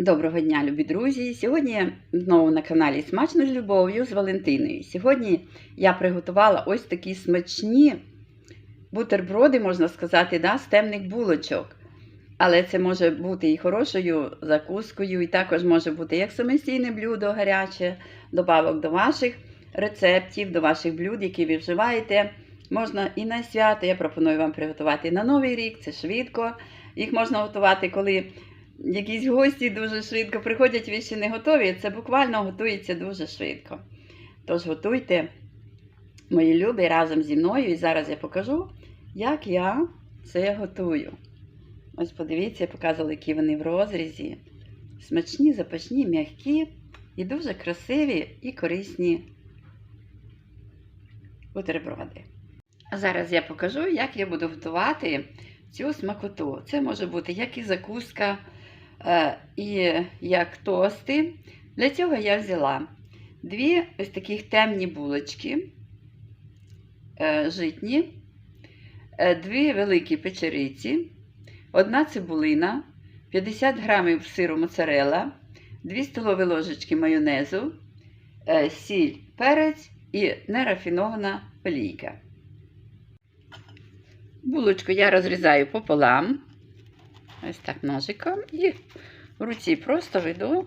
Доброго дня, любі друзі! Сьогодні я знову на каналі Смачно з любов'ю з Валентиною. Сьогодні я приготувала ось такі смачні бутерброди, можна сказати, да, з темних булочок. Але це може бути і хорошою закускою, і також може бути як самостійне блюдо гаряче, добавок до ваших рецептів, до ваших блюд, які ви вживаєте. Можна і на свято. Я пропоную вам приготувати на Новий рік, це швидко. Їх можна готувати, коли якісь гості дуже швидко приходять, ви ще не готові. Це буквально готується дуже швидко. Тож готуйте, мої любі, разом зі мною. І зараз я покажу, як я це готую. Ось подивіться, я показувала, які вони в розрізі. Смачні, запашні, м'які і дуже красиві і корисні бутерброди. А зараз я покажу, як я буду готувати цю смакоту. Це може бути як і закуска, і як тости. Для цього я взяла дві ось таких темні булочки, е, житні, е, дві великі печериці, одна цибулина, 50 грамів сиру моцарелла, 2 столові ложечки майонезу, е, сіль, перець і нерафінована олійка. Булочку я розрізаю пополам, ось так ножиком, і в руці просто веду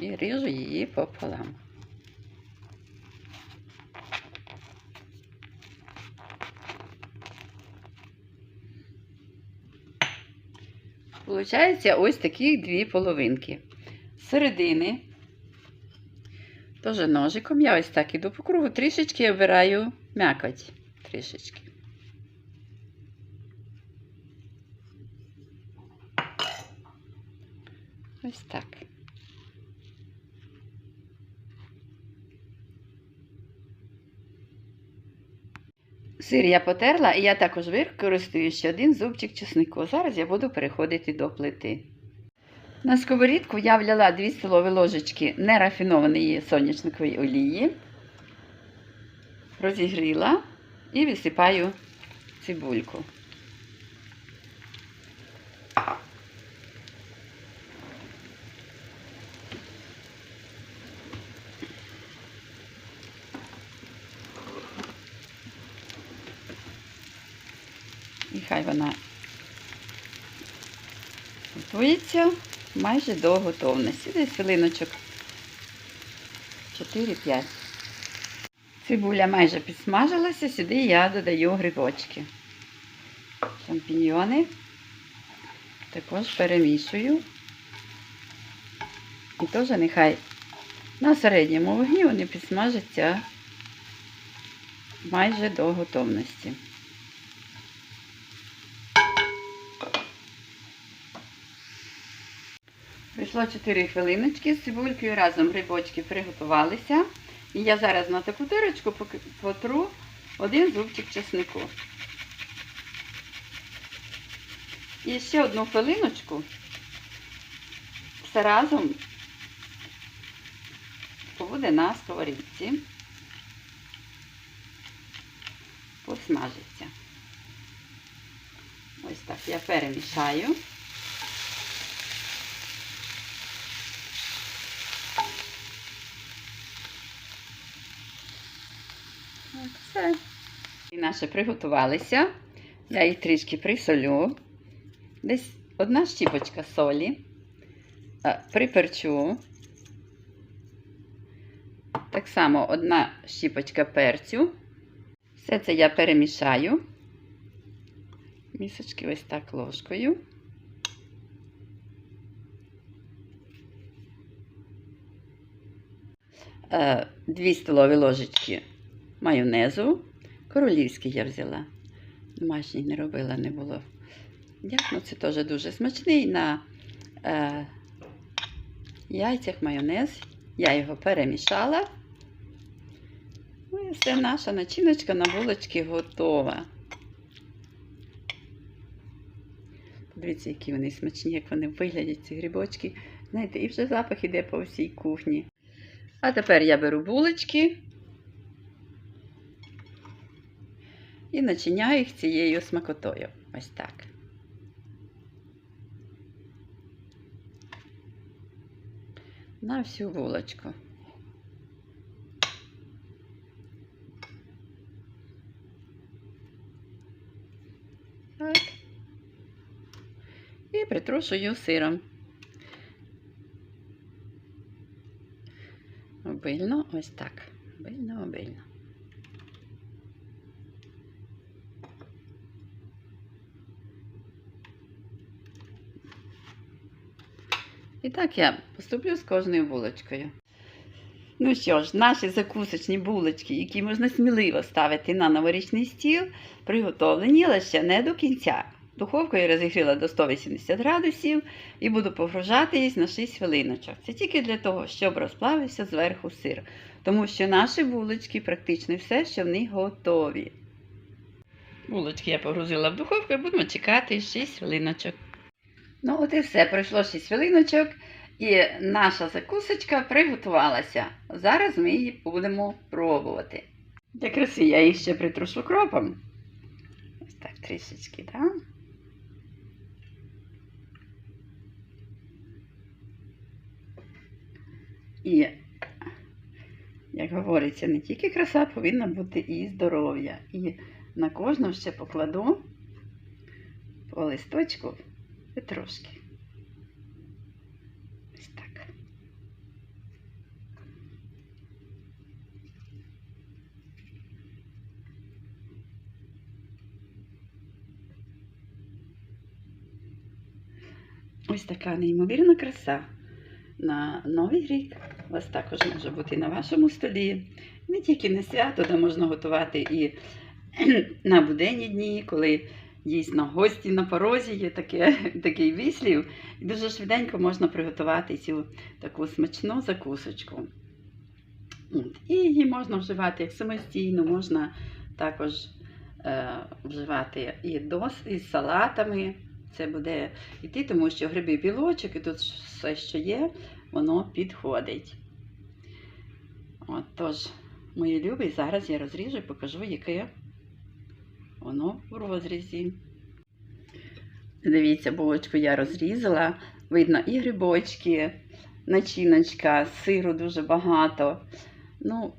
і ріжу її пополам. Получається ось такі дві половинки. З середини, теж ножиком, я ось так іду по кругу, трішечки обираю м'якоть. Трішечки. Ось так. Сир я потерла, і я також використаю ще один зубчик чеснику. Зараз я буду переходити до плити. На сковорідку я вляла 2 столові ложечки нерафінованої соняшникової олії, розігріла і висипаю цибульку. Хай вона готується майже до готовності. Десь хвилиночок 4-5. Цибуля майже підсмажилася, сюди я додаю грибочки. Шампіньйони. Також перемішую. І теж нехай на середньому вогні вони підсмажаться майже до готовності. Прийшло 4 хвилиночки з цибулькою, разом грибочки приготувалися. І я зараз на таку дирочку потру один зубчик чеснику. І ще одну хвилиночку все разом побуде на сковорідці, посмажиться. Ось так я перемішаю. Все. І наші приготувалися. Я їх трішки присолю. Десь одна щіпочка солі. Приперчу. Так само одна щіпочка перцю. Все це я перемішаю. Місочки ось так ложкою. Дві столові ложечки майонезу. Королівський я взяла. Домашній не робила, не було. Дякую, це теж дуже смачний на е, яйцях майонез. Я його перемішала. Ну і все, наша начиночка на булочки готова. Подивіться, які вони смачні, як вони виглядять, ці грибочки. Знаєте, і вже запах іде по всій кухні. А тепер я беру булочки. І начиняю їх цією смакотою. Ось так. на всю булочку. Так. І притрушую сиром. Обильно, ось так. Обильно, обильно. І так я поступлю з кожною булочкою. Ну що ж, наші закусочні булочки, які можна сміливо ставити на новорічний стіл, приготовлені, але ще не до кінця. Духовку я розігріла до 180 градусів і буду погружати їх на 6 хвилиночок. Це тільки для того, щоб розплавився зверху сир. Тому що наші булочки практично все, що в них готові. Булочки я погрузила в духовку і будемо чекати 6 хвилиночок. Ну, от і все, пройшло 6 хвилиночок, і наша закусочка приготувалася. Зараз ми її будемо пробувати. Для краси я її ще притрушу кропом. Ось так трішечки, так? І, як говориться, не тільки краса повинна бути і здоров'я. І на кожну ще покладу по листочку петрушки. Ось так. Ось така неймовірна краса на Новий рік. Вас також може бути на вашому столі. Не тільки на свято, де можна готувати і на буденні дні, коли дійсно гості на порозі є таке, такий вислів. І дуже швиденько можна приготувати цю таку смачну закусочку. От. І її можна вживати як самостійно, можна також е, вживати і дос, і з салатами. Це буде йти, тому що гриби білочок, і тут все, що є, воно підходить. От, тож, мої любі, зараз я розріжу і покажу, яке воно в розрізі. Дивіться, булочку я розрізала. Видно і грибочки, начиночка, сиру дуже багато. Ну,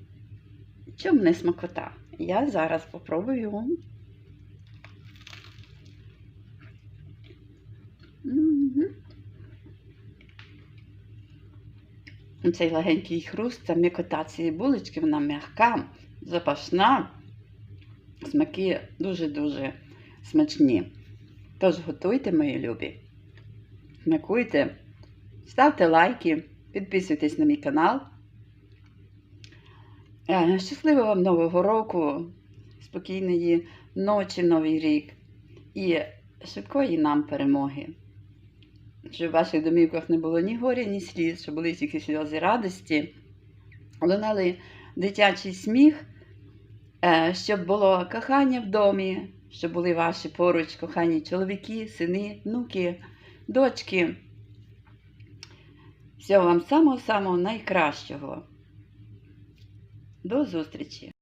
чому не смакота? Я зараз попробую. Цей легенький хруст, ця м'якота цієї булочки, вона м'яка, запашна. Смаки дуже-дуже смачні. Тож готуйте, мої любі. Смакуйте, ставте лайки, підписуйтесь на мій канал. Е, Щасливого вам Нового року, спокійної ночі, Новий рік і швидкої нам перемоги. Щоб в ваших домівках не було ні горя, ні сліз, щоб були тільки сльози радості. Лунали дитячий сміх, щоб було кохання в домі, щоб були ваші поруч кохані чоловіки, сини, внуки, дочки. Всього вам самого-самого найкращого. До зустрічі!